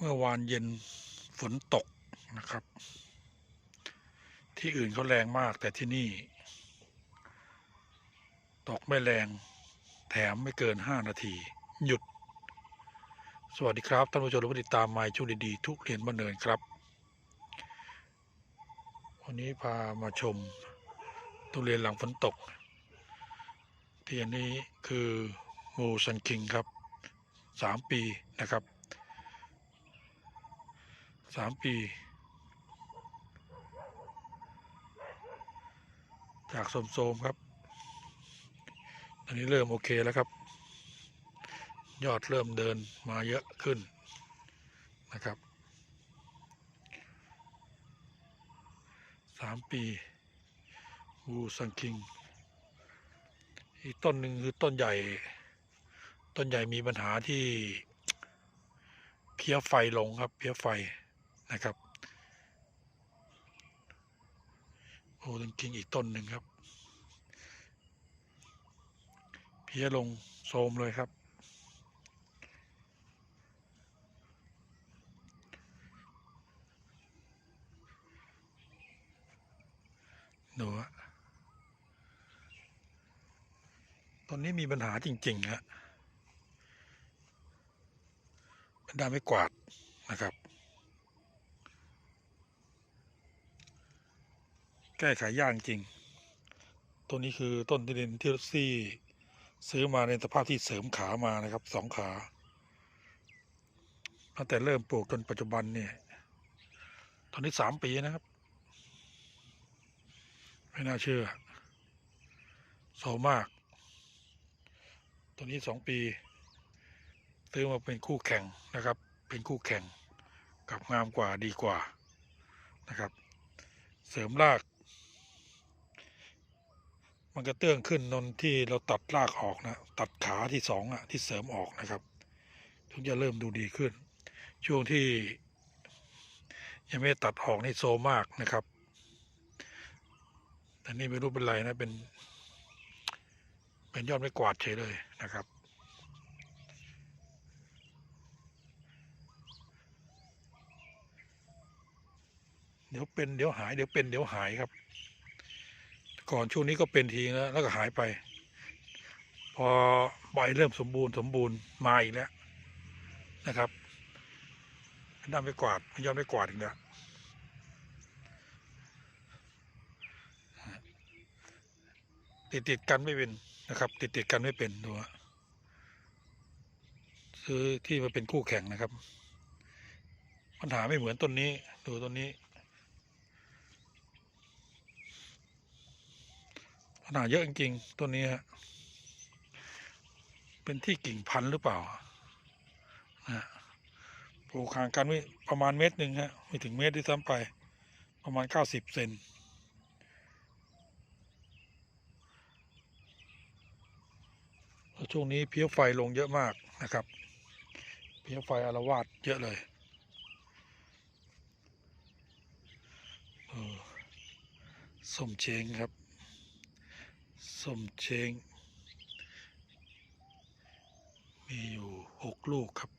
เมื่อวานเย็นฝนตกนะครับ ที่อื่นเขาแรงมากแต่ที่นี่ ตกไม่แรงแถมไม่เกินห้านาที หยุด สวัสดีครับท่านผู้ชมและผู้ติดตามไมช่วงดีๆทุกเรียนบ้านเนินครับ วันนี้พามาชมทุเรียนหลังฝนตก ที่อันนี้คือมูซันคิงครับสามปีนะครับ สามปี จากโสมๆครับตอนนี้เริ่มโอเคแล้วครับ ยอดเริ่มเดินมาเยอะขึ้นนะครับสามปีวูซังคิง อีกต้นหนึ่งคือต้นใหญ่ ต้นใหญ่มีปัญหาที่เพี้ยไฟลงครับเพี้ยไฟ นะครับโอ้จริงๆอีกต้นหนึ่งครับ เพี้ยลงโทมเลยครับ หนูตอนนี้มีปัญหาจริง ๆ ฮะเป็นด้าไม่กวาดนะครับ แก้ไขยากจริง ต้นนี้คือต้นที่เรนที่ซี่ซื้อมาในสภาพที่เสริมขามานะครับสองขาตั้งแต่เริ่มปลูกจนปัจจุบันเนี่ยตอนนี้สามปีนะครับ ไม่น่าเชื่อโซมาก ตัวนี้สองปีซื้อมาเป็นคู่แข่งนะครับ เป็นคู่แข่งกับงามกว่าดีกว่านะครับ เสริมราก มันกระเตื้องขึ้นนนที่เราตัดรากออกนะ ตัดขาที่สองอะที่เสริมออกนะครับ ถึงจะเริ่มดูดีขึ้น ช่วงที่ยังไม่ตัดออกนี่โซมากนะครับ แต่นี่ไม่รู้เป็นไรนะเป็น เป็นยอดไม่กวาดเฉยเลยนะครับเดี๋ยวเป็นเดี๋ยวหายเดี๋ยวเป็นเดี๋ยวหายครับ ก่อนช่วงนี้ก็เป็นทีแล้วแล้วก็หายไป พอใบเริ่มสมบูรณ์สมบูรณ์มาอีกแล้วนะครับนด้ามไม่กวาดเป็นยอดไม่กวาดอีกแล้วติดติดกันไม่เป็นนะครับ ติดติดกันไม่เป็นดูฮะซื้อที่มาเป็นคู่แข่งนะครับ ปัญหาไม่เหมือนต้นนี้ดูต้นนี้ ปัญหาเยอะจริงๆต้นนี้ฮะเป็นที่กิ่งพันธุ์หรือเปล่านะฮะปลูกห่างกันไม่ประมาณเมตรหนึ่งฮะไม่ถึงเมตรที่ซ้ำไป ประมาณเก้าสิบเซนช่วงนี้เพี้ยไฟลงเยอะมากนะครับ เพี้ยไฟอารวาสเยอะเลยเออส้มเชงครับ ส้มเชงมีอยู่หกลูกครับ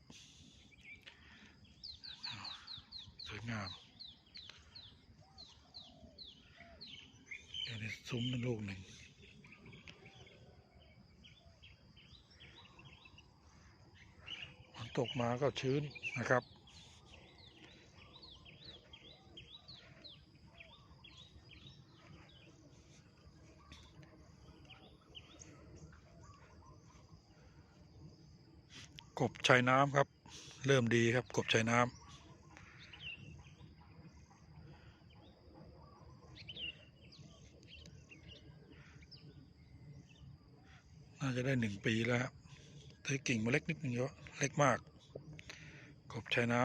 สวยงาม อยู่ในซุ้มนั่นลูกหนึ่งฝนตกมาก็ชื้นนะครับ กบชายน้ำครับ เริ่มดีครับกบชายน้ำน่าจะได้หนึ่งปีแล้วครับแต่กิ่งมันเล็กนิดนึงเยอะเล็กมาก กบชายน้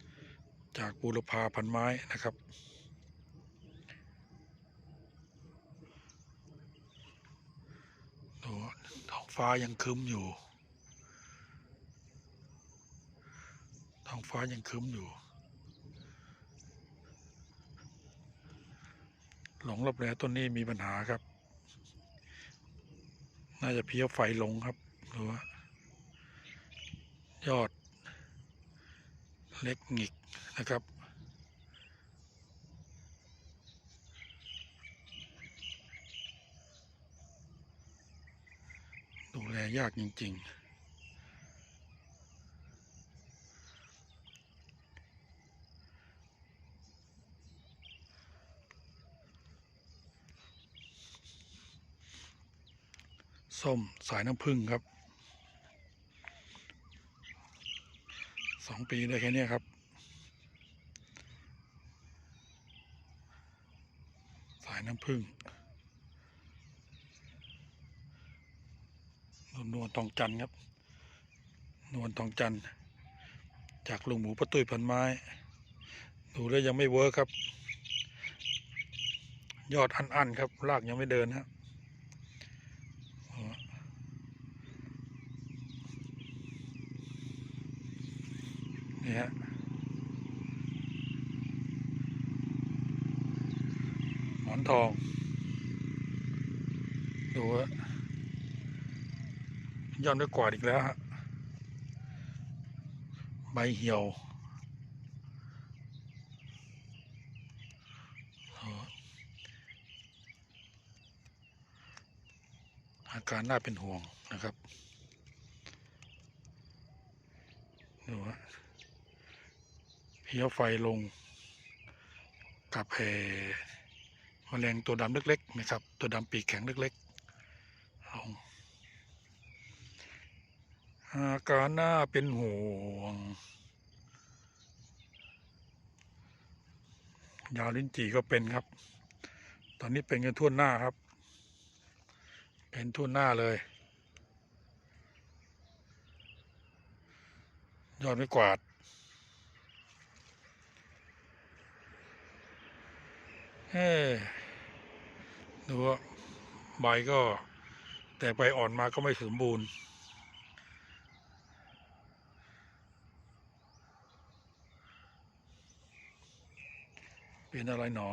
ำจากบูรพาพันไม้นะครับ ดูท้องฟ้ายังคึ้มอยู่ ท้องฟ้ายังครึ้มอยู่ หลงรับแร้ต้นนี้มีปัญหาครับ น่าจะเพี้ยไฟลงครับหรือว่ายอด เล็กหงิกนะครับดูแลยากจริง ๆ ส้มสายน้ำผึ้งครับสองปีได้แค่นี้ครับ สายน้ำผึ้งนวลนวลทองจันทร์ครับ นวลทองจันทร์จากลุงหมูประตุยพันไม้ ดูแล้วยังไม่เวิร์คครับ ยอดอันๆครับรากยังไม่เดินครับ นี่ฮะหมอนทอง ดูฮะย่อนด้วยกวาดอีกแล้วฮะใบเหี่ยวโอ้อาการน่าเป็นห่วงนะครับดูฮะ เพี้ยไฟลง กับเออแมลงตัวดำเล็กๆนะครับ ตัวดำปีกแข็งเล็กๆลงอาการหน่าเป็นห่วง ยาลิ้นจี่ก็เป็นครับ ตอนนี้เป็นกันทั่วหน้าครับ เป็นทั่วหน้าเลย ยอดไม่กวาด เฮ้ดูว่าใบก็ แต่ใบอ่อนมาก็ไม่สมบูรณ์ เป็นอะไรหนอ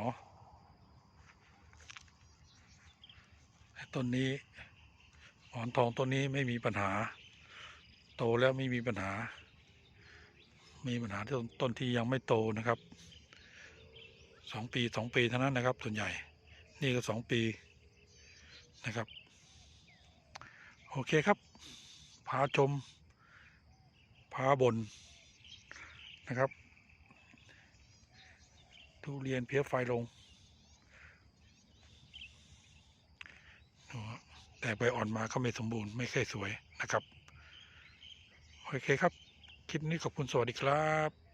ต้นนี้หมอนทองต้นนี้ไม่มีปัญหา โตแล้วไม่มีปัญหา มีปัญหาที่ต้นที่ยังไม่โตนะครับ สองปีสองปีเท่านั้นนะครับ ส่วนใหญ่ นี่ก็สองปีนะครับ โอเคครับ พาชม พาบนนะครับทุเรียนเพี้ยไฟลงแต่ใบอ่อนมาก็ไม่สมบูรณ์ไม่ค่อยสวยนะครับ โอเคครับ คลิปนี้ขอบคุณสวัสดีครับ